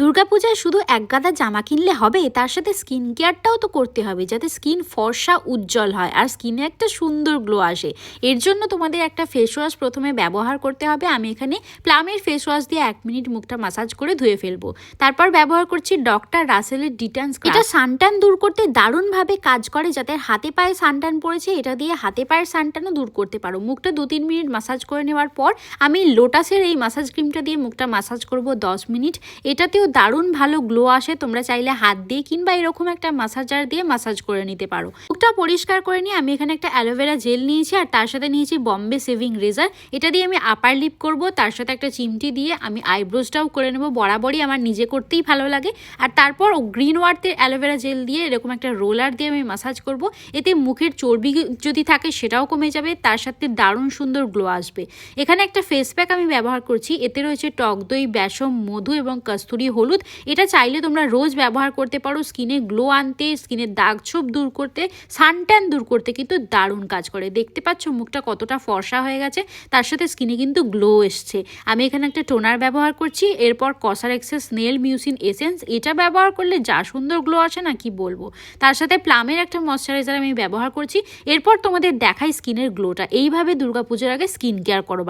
দুর্গাপূজায় শুধু এক গাদা জামা কিনলে হবে, তার সাথে স্কিন কেয়ারটাও তো করতে হবে, যাতে স্কিন ফর্সা, উজ্জ্বল হয়, আর স্কিনে একটা সুন্দর গ্লো আসে। এর জন্য তোমাদের একটা ফেস ওয়াশ প্রথমে ব্যবহার করতে হবে, আমি এখানে প্লামের ফেস ওয়াশ দিয়ে এক মিনিট মুখটা মাসাজ করে ধুয়ে ফেলব। তারপর ব্যবহার করছি ডক্টর রাসেলের ডিটান্স এটা সানটান দূর করতে দারুণভাবে কাজ করে, যাতে হাতে পায়ে সানটান পড়েছে, এটা দিয়ে হাতে পায়ের সানটানও দূর করতে পারো। মুখটা দু তিন মিনিট মাসাজ করে নেওয়ার পর, আমি লোটাসের এই মাসাজ ক্রিমটা দিয়ে মুখটা মাসাজ করব দশ মিনিট। এটাতেও দারুণ ভালো গ্লো আসে, তোমরা চাইলে হাত দিয়ে কিংবা এরকম একটা মাসাজার দিয়ে মাসাজ করে নিতে পারো। মুখটা পরিষ্কার করে নিয়ে আমি এখানে একটা অ্যালোভেরা জেল নিয়েছি আর তার সাথে নিয়েছি বম্বে সেভিং রেজার এটা দিয়ে আমি আপার লিপ করব, তার সাথে একটা চিমটি দিয়ে আমি আইব্রোজটাও করে নেব, বরাবরই আমার নিজে করতেই ভালো লাগে। আর তারপর ও গ্রিন ওয়ার্থের অ্যালোভেরা জেল দিয়ে এরকম একটা রোলার দিয়ে আমি মাসাজ করব, এতে মুখের চর্বি যদি থাকে সেটাও কমে যাবে, তার সাথে দারুণ সুন্দর গ্লো আসবে। এখানে একটা ফেস প্যাক আমি ব্যবহার করছি, এতে রয়েছে টক দই বেসম মধু এবং কস্তুরি হলুদ, এটা চাইলে তোমরা রোজ ব্যবহার করতে পারো। স্কিনে গ্লো আনতে স্কিনের দাগ ছোপ দূর করতে সানট্যান দূর করতে কিন্তু দারুণ কাজ করে। দেখতে পাচ্ছ মুখটা কতটা ফর্সা হয়ে গেছে, তার সাথে স্কিনে কিন্তু গ্লো এসছে। আমি এখানে একটা টোনার ব্যবহার করছি, এরপর কসার এক্সেস স্নেল মিউসিন এসেন্স এটা ব্যবহার করলে যা সুন্দর গ্লো আসে না, কি বলব? তার সাথে প্লামের একটা ময়শ্চারাইজার আমি ব্যবহার করছি, এরপর তোমাদের দেখাই স্কিনের গ্লোটা এইভাবে দুর্গাপুজোর আগে স্কিন কেয়ার করো।